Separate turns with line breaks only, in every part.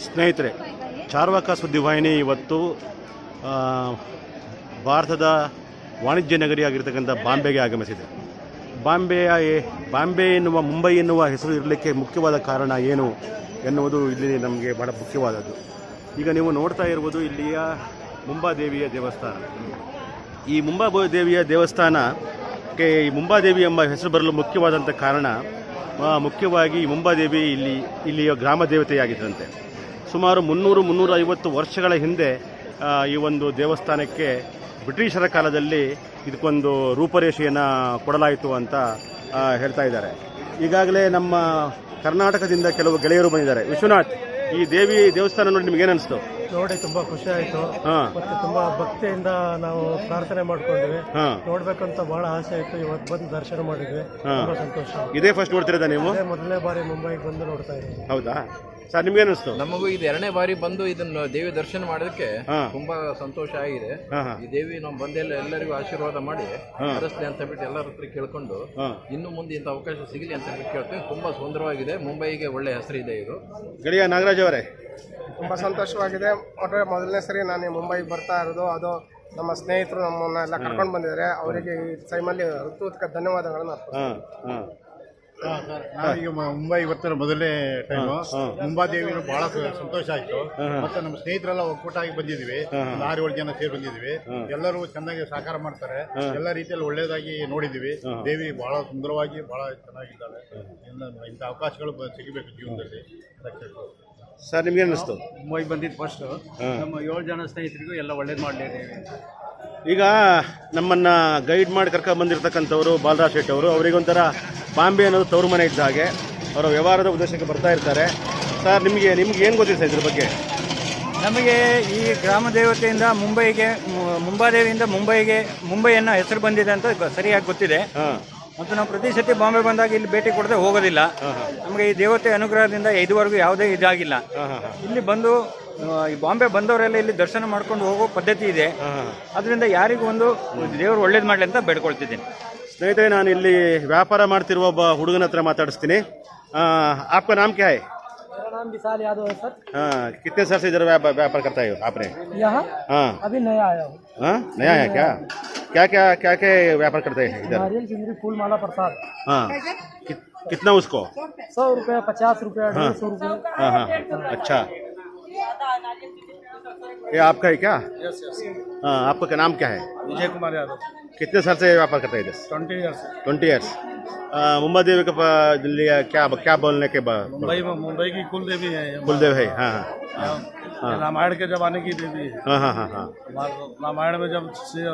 ಸ್ನೇಹಿತರೆ, ಚಾರ್ವಾಕ ಸುದ್ದಿವಾಹಿನಿ ಇವತ್ತು ಭಾರತದ ವಾಣಿಜ್ಯ ನಗರಿಯಾಗಿರ್ತಕ್ಕಂಥ ಬಾಂಬೆಗೆ ಆಗಮಿಸಿದೆ. ಬಾಂಬೆಯ ಬಾಂಬೆ ಎನ್ನುವ, ಮುಂಬೈ ಎನ್ನುವ ಹೆಸರು ಇರಲಿಕ್ಕೆ ಮುಖ್ಯವಾದ ಕಾರಣ ಏನು ಎನ್ನುವುದು ಇಲ್ಲಿ ನಮಗೆ ಬಹಳ ಮುಖ್ಯವಾದದ್ದು. ಈಗ ನೀವು ನೋಡ್ತಾ ಇರುವುದು ಇಲ್ಲಿಯ ಮುಂಬಾದೇವಿಯ ದೇವಸ್ಥಾನ. ಈ ಮುಂಬಾ ದೇವಿಯ ದೇವಸ್ಥಾನಕ್ಕೆ ಈ ಮುಂಬಾದೇವಿ ಎಂಬ ಹೆಸರು ಬರಲು ಮುಖ್ಯವಾದಂಥ ಕಾರಣ ಮುಖ್ಯವಾಗಿ ಮುಂಬಾದೇವಿ ಇಲ್ಲಿ, ಇಲ್ಲಿಯ ಗ್ರಾಮ ದೇವತೆಯಾಗಿದ್ದಂತೆ. ಸುಮಾರು ಮುನ್ನೂರು ಮುನ್ನೂರ ಐವತ್ತು ವರ್ಷಗಳ ಹಿಂದೆ ಈ ಒಂದು ದೇವಸ್ಥಾನಕ್ಕೆ ಬ್ರಿಟಿಷರ ಕಾಲದಲ್ಲಿ ಇದಕ್ಕೊಂದು ರೂಪರೇಷೆಯನ್ನು ಕೊಡಲಾಯಿತು ಅಂತ ಹೇಳ್ತಾ ಇದ್ದಾರೆ. ಈಗಾಗಲೇ ನಮ್ಮ ಕರ್ನಾಟಕದಿಂದ ಕೆಲವು ಗೆಳೆಯರು ಬಂದಿದ್ದಾರೆ. ವಿಶ್ವನಾಥ್ ಈ ದೇವಿ ದೇವಸ್ಥಾನ ನೋಡಿ ನಿಮ್ಗೆ ಏನಿಸ್ತು ಅನಿಸ್ತು?
ನೋಡಿ ತುಂಬಾ ಖುಷಿ ಆಯ್ತು. ಮತ್ತೆ ತುಂಬಾ ಭಕ್ತಿಯಿಂದ ನಾವು ಪ್ರಾರ್ಥನೆ ಮಾಡ್ಕೊಂಡ್ವಿ ನೋಡ್ಬೇಕಂತ ಬಹಳ ಆಸೆ ಆಯ್ತು ಇವತ್ತು ಬಂದು ದರ್ಶನ ಮಾಡಿದ್ವಿ. ತುಂಬಾ ಸಂತೋಷ.
ಇದೇ ಫಸ್ಟ್ ನೋಡ್ತಿರೋದ ನೀವು?
ಮೊದಲನೇ ಬಾರಿ ಮುಂಬೈಗೆ ಬಂದು ನೋಡ್ತಾ ಇದ್ದೀವಿ
ಹೌದಾ? ಸರ್ ನಿಮ್ಗೆ ಅನಿಸ್ತು
ನಮಗೂ ಇದು ಎರಡನೇ ಬಾರಿ ಬಂದು ಇದನ್ನ ದೇವಿ ದರ್ಶನ ಮಾಡೋದಕ್ಕೆ ತುಂಬಾ ಸಂತೋಷ ಆಗಿದೆ. ಈ ದೇವಿ ನಾವು ಬಂದೆಲ್ಲ ಎಲ್ಲರಿಗೂ ಆಶೀರ್ವಾದ ಮಾಡಿ
ಹಾ.
ಅಂತ ಬಿಟ್ಟು ಎಲ್ಲರ ಹತ್ರ ಕೇಳ್ಕೊಂಡು ಇನ್ನು ಮುಂದೆ ಇಂಥ ಅವಕಾಶ ಸಿಗಲಿ ಅಂತ ಹೇಳಿ ಕೇಳ್ತೇವೆ ತುಂಬಾ ಸುಂದರವಾಗಿದೆ. ಮುಂಬೈಗೆ ಒಳ್ಳೆ ಹೆಸರಿದೆ ಇದು
ಗಡಿಯ ನಾಗರಾಜ್ ಅವರೇ?
ತುಂಬಾ ಸಂತೋಷವಾಗಿದೆ. ಒಟ್ಟರೆ ಮೊದಲನೇ ಸರಿ ನಾನು ಮುಂಬೈಗೆ ಬರ್ತಾ ಇರೋದು. ಅದು ನಮ್ಮ ಸ್ನೇಹಿತರು ನಮ್ಮನ್ನ ಎಲ್ಲ ಕರ್ಕೊಂಡು ಬಂದಿದ್ದಾರೆ. ಅವರಿಗೆ ಈ ಟೈಮಲ್ಲಿ ಹೃತ್ಪೂರ್ವಕ ಧನ್ಯವಾದಗಳನ್ನು
ನಾವೀಗ ಮುಂಬೈ ಬರ್ತಾರೆ ಮೊದಲನೇ ಟೈಮು ಮುಂಬಾದೇವಿನೂ ಬಹಳ ಸಂತೋಷ ಆಯ್ತು. ಮತ್ತೆ ನಮ್ಮ ಸ್ನೇಹಿತರೆಲ್ಲ ಒಕ್ಕೂಟಾಗಿ ಬಂದಿದ್ವಿ. ಒಂದು ಆರು ಏಳು ಜನ ಸೇರಿ ಬಂದಿದ್ವಿ. ಎಲ್ಲರೂ ಚೆನ್ನಾಗಿ ಸಹಕಾರ ಮಾಡ್ತಾರೆ. ಎಲ್ಲ ರೀತಿಯಲ್ಲಿ ಒಳ್ಳೇದಾಗಿ ನೋಡಿದ್ವಿ. ದೇವಿ ಬಹಳ ಸುಂದರವಾಗಿ ಬಹಳ ಚೆನ್ನಾಗಿದ್ದಾಳೆ. ಇನ್ನು ಇಂಥ ಅವಕಾಶಗಳು ಸಿಗಬೇಕು ಜೀವನದಲ್ಲಿ.
ಸರ್ ನಿಮ್ಗೆ ಅನಿಸ್ತು
ಮುಂಬೈ ಬಂದಿದ್ದು ಫಸ್ಟ್ ನಮ್ಮ ಏಳು ಜನ ಸ್ನೇಹಿತರಿಗೂ ಎಲ್ಲ ಒಳ್ಳೇದು ಮಾಡಲಿದ್ದೇವೆ
ಈಗ ನಮ್ಮನ್ನ ಗೈಡ್ ಮಾಡಿ ಕರ್ಕೊಂಡು ಬಂದಿರತಕ್ಕಂಥವ್ರು ಬಾಲರಾಜ್ ಶೆಟ್ಟಿ ಅವರು ಅವರಿಗೊಂಥರ ಬಾಂಬೆ ಅನ್ನೋದು ತವರು ಮನೆ ಇದ್ದ ಹಾಗೆ ಅವರ ವ್ಯವಹಾರದ ಉದ್ದೇಶಕ್ಕೆ ಬರ್ತಾ ಇರ್ತಾರೆ. ಸರ್ ನಿಮಗೆ ನಿಮ್ಗೆ ಏನು ಗೊತ್ತಿದೆ ಸರ್ ಇದ್ರ ಬಗ್ಗೆ?
ನಮಗೆ ಈ ಗ್ರಾಮ ದೇವತೆಯಿಂದ ಮುಂಬೈಗೆ ಮುಂಬಾದೇವಿಯಿಂದ ಮುಂಬೈಗೆ ಮುಂಬೈಯನ್ನು ಹೆಸರು ಬಂದಿದೆ ಅಂತ ಸರಿಯಾಗಿ ಗೊತ್ತಿದೆ. ಮತ್ತು ನಾವು ಪ್ರತಿ ಸತಿ ಬಾಂಬೆ ಬಂದಾಗ ಇಲ್ಲಿ ಭೇಟಿ ಕೊಡದೆ ಹೋಗೋದಿಲ್ಲ. ನಮಗೆ ಈ ದೇವತೆ ಅನುಗ್ರಹದಿಂದ ಇದುವರೆಗೂ ಯಾವುದೇ ಇದಾಗಿಲ್ಲ. ಇಲ್ಲಿ ಬಂದು ಈ ಬಾಂಬೆ ಬಂದವರೆಲ್ಲ ಇಲ್ಲಿ ದರ್ಶನ ಮಾಡ್ಕೊಂಡು ಹೋಗೋ ಪದ್ಧತಿ ಇದೆ. ಅದರಿಂದ ಯಾರಿಗೂ ಒಂದು ದೇವರು ಒಳ್ಳೇದು ಮಾಡಲಿ ಅಂತ ಬೇಡ್ಕೊಳ್ತಿದ್ದೀನಿ.
ಸ್ನೇಹಿತರೆ ನಾನು ಇಲ್ಲಿ ವ್ಯಾಪಾರ ಮಾಡ್ತಿರುವ ಒಬ್ಬ ಹುಡುಗನ ಹತ್ರ ಮಾತಾಡಿಸ್ತೀನಿ ಆ, आपका नाम क्या है
मेरा नाम विशाल यादव है सर
हाँ कितने साल से इधर व्यापार व्यापार करता है आपने
यहाँ
हाँ
अभी नया आया हूँ
हाँ नया है क्या क्या क्या क्या क्या व्यापार करते हैं इधर
नारियल चिंगरी फूल माला प्रसाद
हाँ कि, कितना उसको
सौ रुपये पचास रुपये डेढ़ सौ रुपये
हाँ हाँ अच्छा ये आपका है क्या? हाँ आपका क्या नाम क्या है?
विजय कुमार यादव।
कितने साल से व्यापार करते हैं इधर?
Twenty years
twenty years Mumbai Devi के लिए क्या क्या बोलने के बाद?
मुंबई में मुंबई की कुल देवी है ये।
कुलदेव है हाँ हाँ।
ये रामायण के जमाने की देवी है।
हाँ हाँ हाँ हाँ।
रामायण में जब से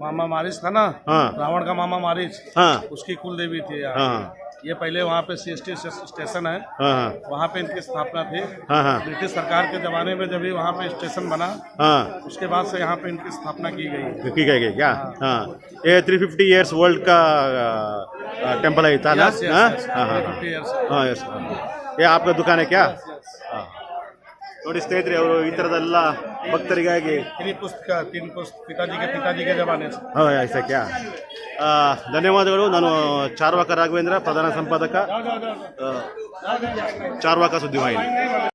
मामा मारिच था ना
हाँ।
रावण का मामा मारिच
हाँ।
उसकी कुल देवी थी
हाँ।
ये पहले वहाँ पे सी स्टेशन है
हाँ हाँ
वहाँ पे इनकी स्थापना थी
हाँ हाँ
ब्रिटिश सरकार के जमाने में जब भी वहाँ पे स्टेशन बना
हाँ
उसके बाद से यहाँ पे इनकी स्थापना की गई
की गई क्या हाँ ये थ्री फिफ्टी ईयर्स वर्ल्ड का टेम्पल है था ना
Yes, yes,
हाँ
yes.
हाँ हाँ
350 years.
हाँ यस ये आपका दुकान है क्या हाँ ನೋಡಿ ಸ್ನೇಹಿತರೆ ಅವರು ಈ ಥರದೆಲ್ಲ ಭಕ್ತರಿಗಾಗಿ
तीन पुस्तक तीन पुस्तक पिताजी के पिताजी
ಧನ್ಯವಾದಗಳು. ನಾನು ಚಾರ್ವಾಕ ರಾಘವೇಂದ್ರ ಪ್ರಧಾನ ಸಂಪಾದಕ ಚಾರ್ವಾಕ ಸುದ್ದಿವಾಹಿನಿ.